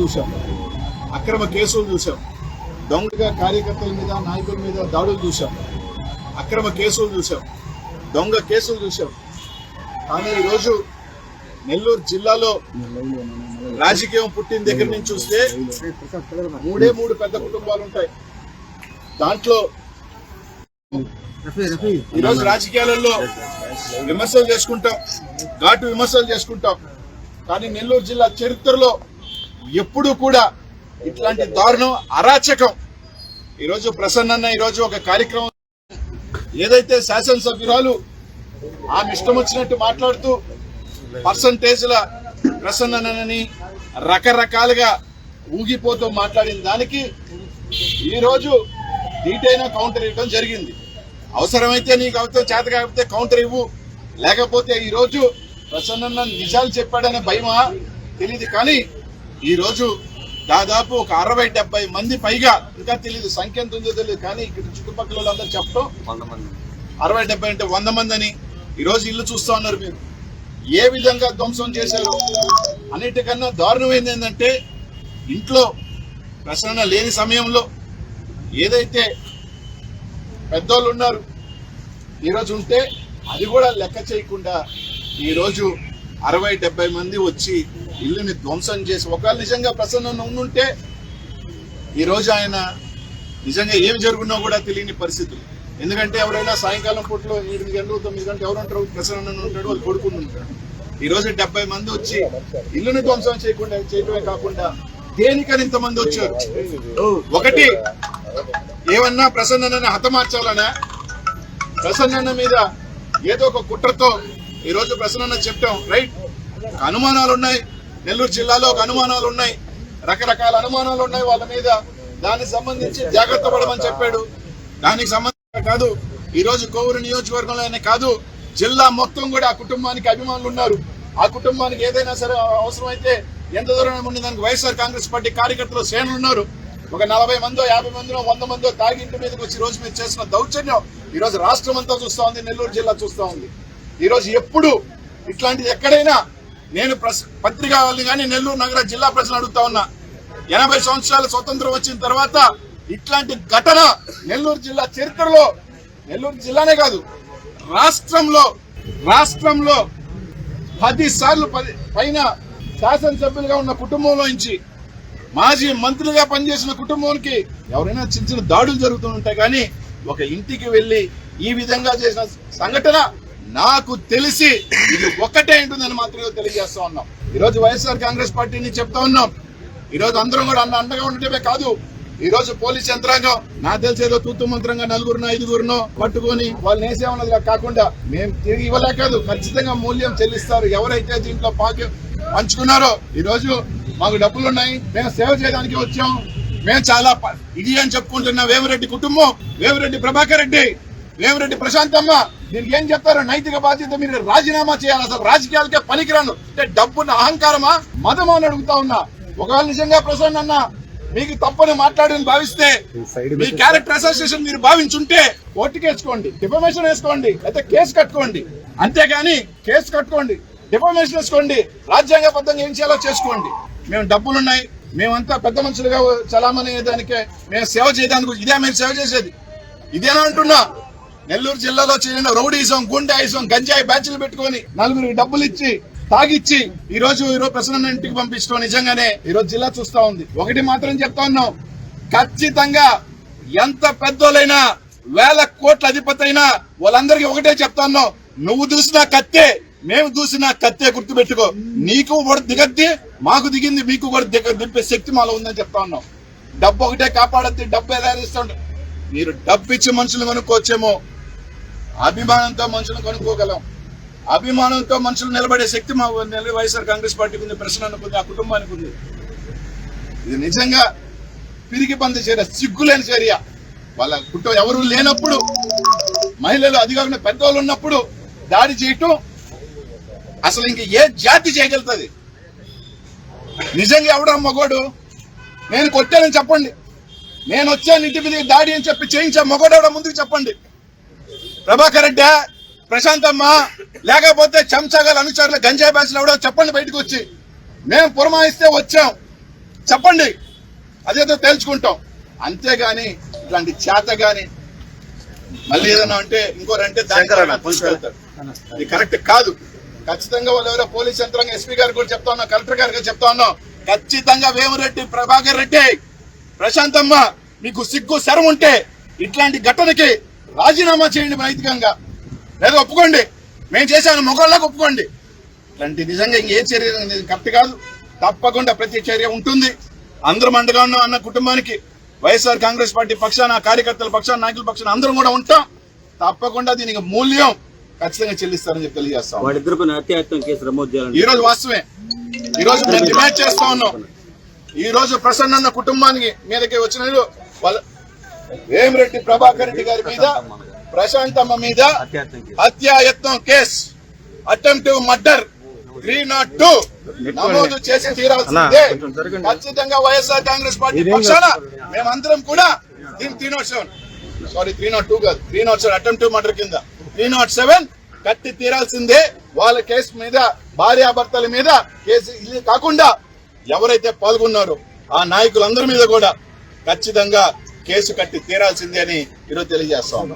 చూసాం అక్రమ కేసులు చూసాం దొంగగా కార్యకర్తల మీద నాయకుల మీద దాడులు చూసాం అక్రమ కేసులు చూసాం దొంగ కేసులు చూసాం కానీ ఈరోజు నెల్లూరు జిల్లాలో రాజకీయం పుట్టిన దగ్గర నుంచి చూస్తే మూడే మూడు పెద్ద కుటుంబాలు ఉంటాయి. దాంట్లో ఈరోజు రాజకీయాలలో విమర్శలు చేసుకుంటాం. ఘాటు విమర్శలు చేసుకుంటాం. కానీ నెల్లూరు జిల్లా చరిత్రలో ఎప్పుడూ కూడా ఇట్లాంటి దారుణం అరాచకం. ఈరోజు ప్రసన్న ఈరోజు ఒక కార్యక్రమం. ఏదైతే శాసనసభ్యురాలు ఆమె ఇష్టం వచ్చినట్టు మాట్లాడుతూ పర్సంటేజ్ల ప్రసన్ననని రకరకాలుగా ఊగిపోతూ మాట్లాడిన దానికి ఈరోజు డీటైన కౌంటర్ ఇవ్వడం జరిగింది. అవసరమైతే నీకు అవుతా చేత కాకపోతే కౌంటర్ ఇవ్వు. లేకపోతే ఈరోజు ప్రసన్న నిజాలు చెప్పాడనే భయమా? తెలియదు కానీ ఈరోజు దాదాపు ఒక అరవై డెబ్బై మంది పైగా ఇంకా తెలియదు సంఖ్య ఎంత ఉందో తెలియదు కానీ ఇక్కడ చుట్టుపక్కల వాళ్ళందరూ చెప్పడం అరవై డెబ్బై అంటే వంద మంది అని ఈరోజు ఇల్లు చూస్తా ఉన్నారు మీరు. ఏ విధంగా ధ్వంసం చేశారు అన్నిటికన్నా దారుణమైంది ఏంటంటే ఇంట్లో ప్రసన్న లేని సమయంలో ఏదైతే పెద్దోళ్ళు ఉన్నారు ఈరోజు ఉంటే అది కూడా లెక్క చేయకుండా ఈరోజు అరవై డెబ్బై మంది వచ్చి ఇల్లుని ధ్వంసం చేసి ఒకవేళ నిజంగా ప్రసన్న ఉండుంటే ఈరోజు ఆయన నిజంగా ఏం జరుగునో కూడా తెలియని పరిస్థితులు. ఎందుకంటే ఎవరైనా సాయంకాలం పూటలో ఎనిమిది గంటలు తొమ్మిది గంటలు ఎవరు ఉంటారు? ప్రసన్న ఉంటాడు వాళ్ళు కొడుకుని ఉంటాడు ఈ రోజు డెబ్బై మంది వచ్చి ఇల్లుని ధ్వంసం చేయకుండా చేయటమే కాకుండా దేనికని ఇంతమంది వచ్చారు? ఒకటి ఏమన్నా ప్రసన్నని హతమార్చాలనా? ప్రసన్న మీద ఏదో ఒక కుట్రతో ఈరోజు ప్రసన్న చెప్పాం రైట్ అనుమానాలు ఉన్నాయి నెల్లూరు జిల్లాలో ఒక అనుమానాలు ఉన్నాయి. రకరకాల అనుమానాలు ఉన్నాయి వాళ్ళ మీద. దానికి సంబంధించి జాగ్రత్త పడమని చెప్పాడు. దానికి సంబంధించి కాదు ఈ రోజు కోవూరు నియోజకవర్గంలోనే కాదు జిల్లా మొత్తం కూడా ఆ కుటుంబానికి అభిమానులు ఉన్నారు. ఆ కుటుంబానికి ఏదైనా సరే అవసరమైతే ఎంత దూరం ఉండి దానికి వైఎస్ఆర్ కాంగ్రెస్ పార్టీ కార్యకర్తలు శ్రేణులు ఉన్నారు. ఒక నలభై మందో యాభై మందిలో వంద మందో తాగి ఇంటి మీదకి వచ్చి రోజు మీరు చేసిన దౌర్జన్యం ఈ రోజు రాష్ట్రం అంతా చూస్తూ ఉంది నెల్లూరు జిల్లా చూస్తూ ఉంది. ఈ రోజు ఎప్పుడు ఇట్లాంటిది ఎక్కడైనా నేను ప్రస్- పత్రికా వాళ్ళని కానీ నెల్లూరు నగర జిల్లా ప్రజలు అడుగుతా ఉన్నా. ఎనభై సంవత్సరాల స్వతంత్రం వచ్చిన తర్వాత ఇట్లాంటి ఘటన నెల్లూరు జిల్లా చరిత్రలో నెల్లూరు జిల్లానే కాదు రాష్ట్రంలో రాష్ట్రంలో పది సార్లు పది పైన శాసనసభ్యులుగా ఉన్న కుటుంబంలో నుంచి మాజీ మంత్రులుగా పనిచేసిన కుటుంబానికి ఎవరైనా చిన్న చిన్న దాడులు జరుగుతూ ఉంటాయి కానీ ఒక ఇంటికి వెళ్ళి ఈ విధంగా చేసిన సంఘటన నాకు తెలిసి ఇది ఒక్కటే ఉంటుందని మాత్రమే తెలియజేస్తా ఉన్నాం. ఈరోజు వైఎస్ఆర్ కాంగ్రెస్ పార్టీని చెప్తా ఉన్నాం. ఈరోజు అందరం కూడా అన్న అండగా ఉండటమే కాదు. ఈ రోజు పోలీస్ యంత్రాంగం నాకు తెలిసి ఏదో తూతు మంత్రంగా నలుగురునో ఐదుగురునో పట్టుకొని వాళ్ళు వేసేమన్నదిగా కాకుండా మేము తిరిగి ఇవ్వలే కాదు ఖచ్చితంగా మూల్యం చెల్లిస్తారు. ఎవరైతే దీంట్లో పాకి పంచుకున్నారో ఈ రోజు మాకు డబ్బులు ఉన్నాయి. మేము సేవ చేయడానికి వచ్చాం. మేము చాలా ప- ఇది అని చెప్పుకుంటున్న వేమిరెడ్డి కుటుంబం వేమిరెడ్డి ప్రభాకర్ రెడ్డి. వేమిరెడ్డి ప్రశాంతమ్మ దీనికి ఏం చెప్తారు నైతిక బాధ్యత మీరు రాజీనామా చేయాలి అసలు. రాజకీయాలకే పనికిరాను. అంటే డబ్బున్న అహంకారమా? మదమా అని అడుగుతా ఉన్నా. ఒకవేళ నిజంగా ప్రసన్న అన్న మీకు తప్పని మాట్లాడని భావిస్తే మీ క్యారెక్టర్ అసోసియేషన్ మీరు భావించుంటే ఓటుకి వేసుకోండి డిఫమేషన్ వేసుకోండి అయితే కేసు కట్టుకోండి. అంతేగాని కేసు కట్టుకోండి డిఫమేషన్ వేసుకోండి రాజ్యాంగబద్ధంగా ఏం చేయాలో చేసుకోండి. మేము డబ్బులున్నాయి మేమంతా పెద్ద మనుషులుగా చలామణి దానికే మేము సేవ చేయడానికి ఇదే మేము సేవ చేసేది. ఇదేనా అంటున్నా? నెల్లూరు జిల్లాలో చేరిన రౌడీజం గుండాయిజం గంజాయి బ్యాచ్లు పెట్టుకొని నలుగురికి డబ్బులు ఇచ్చి తాగిచ్చి ఈ రోజు ఈ రోజు ప్రసన్న ఇంటికి పంపించడం నిజంగానే ఈ రోజు జిల్లా చూస్తా ఉంది. ఒకటి మాత్రం చెప్తా ఉన్నాం. ఖచ్చితంగా ఎంత పెద్దోళ్ళైనా వేల కోట్ల అధిపతి అయినా వాళ్ళందరికీ ఒకటే చెప్తా ఉన్నాం. నువ్వు చూసినా కత్తే మేము చూసినా కత్తే గుర్తుపెట్టుకో. నీకు కూడా దిగద్ది మాకు దిగింది మీకు కూడా దిగ దింపే శక్తి మాలో ఉందని చెప్తా ఉన్నాం. డబ్బు ఒకటే కాపాడద్ది డబ్బు ఎలా ఇస్తా మీరు డబ్బు ఇచ్చి మనుషులు కొనుక్కోవచ్చేమో. అభిమానంతో మనుషులను కొనుక్కోగలం. అభిమానంతో మనుషులు నిలబడే శక్తి మా నెల వైఎస్ఆర్ కాంగ్రెస్ పార్టీకి ఉంది ప్రశ్న ఉంది ఆ కుటుంబానికి ఉంది. ఇది నిజంగా పిరికి పంది చర్య సిగ్గులేని చర్య. వాళ్ళ కుటుంబం ఎవరు లేనప్పుడు మహిళలు అధికారులు పెద్దవాళ్ళు ఉన్నప్పుడు దాడి చేయటం అసలు ఇంక ఏ జాతి చేయగలుగుతుంది? నిజంగా ఎవడా మగోడు? నేను కొట్టానని చెప్పండి. నేను వచ్చాను ఇంటి మీద దాడి అని చెప్పి చేయించా మగోడు ఎవడ ముందుకు చెప్పండి. ప్రభాకర్ రెడ్డి ప్రశాంతమ్మ లేకపోతే చెంచాగల అనుచరులు గంజాయి బ్యాచ్లు ఎవడో చెప్పండి బయటకు వచ్చి. మేము పురమాయిస్తే వచ్చాం. చెప్పండి. అదేదో తేల్చుకుంటాం. అంతేగాని ఇట్లాంటి చేత గాని మళ్ళీ ఏదైనా అంటే ఇంకోరంటే ఇది కరెక్ట్ కాదు. ఖచ్చితంగా వాళ్ళు ఎవరో పోలీస్ యంత్రాంగం ఎస్పీ గారు కూడా చెప్తా ఉన్నాం కలెక్టర్ గారికి చెప్తా ఉన్నాం. ఖచ్చితంగా వేమిరెడ్డి ప్రభాకర్ రెడ్డి ప్రశాంతమ్మ మీకు సిగ్గు శరం ఉంటే ఇట్లాంటి ఘటనకి రాజీనామా చేయండి నైతికంగా లేదా ఒప్పుకోండి. మేము చేశాను మొగోళ్ళకి ఒప్పుకోండి. ఇట్లాంటి నిజంగా ఇంకే చర్య అనేది కరెక్ట్ కాదు. తప్పకుండా ప్రతి చర్య ఉంటుంది. అందరం అండగా ఉన్నాం అన్న కుటుంబానికి వైఎస్ఆర్ కాంగ్రెస్ పార్టీ పక్షాన కార్యకర్తల పక్షాన నాయకుల పక్షాన అందరం కూడా ఉంటాం. తప్పకుండా దీనికి మూల్యం ఖచ్చితంగా చెల్లిస్తారని చెప్పి తెలియజేస్తాం. వాడిద్దరిపై హత్యాయత్నం కేసు నమోదు చేయాలని ఈ రోజు వాస్తవమే. ఈ రోజు మేము డిమాండ్ చేస్తా ఉన్నాం. ఈ రోజు ప్రసన్న కుటుంబానికి మీదకి వచ్చిన వాళ్ళ వేమిరెడ్డి ప్రభాకర్ రెడ్డి గారి మీద ప్రశాంతమ్మ మీద. హత్యాయత్నం కేసు. హత్యాయత్నం case. Attempt murder. Three not two నమోదు చేసి తీరాల్సిందే. ఖచ్చితంగా వైఎస్ఆర్ కాంగ్రెస్ పార్టీ పక్షాన మేమందరం కూడా దీని three not seven sorry three not two కాదు. Three not seven attempt murder కింద. త్రీ నాట్ సెవెన్ కట్టి తీరాల్సిందే. వాళ్ళ కేసు మీద భార్యాభర్తల మీద కేసు ఇది కాకుండా ఎవరైతే పాల్గొన్నారో ఆ నాయకులందరి మీద కూడా ఖచ్చితంగా కేసు కట్టి తీరాల్సిందే అని ఈరోజు తెలియజేస్తా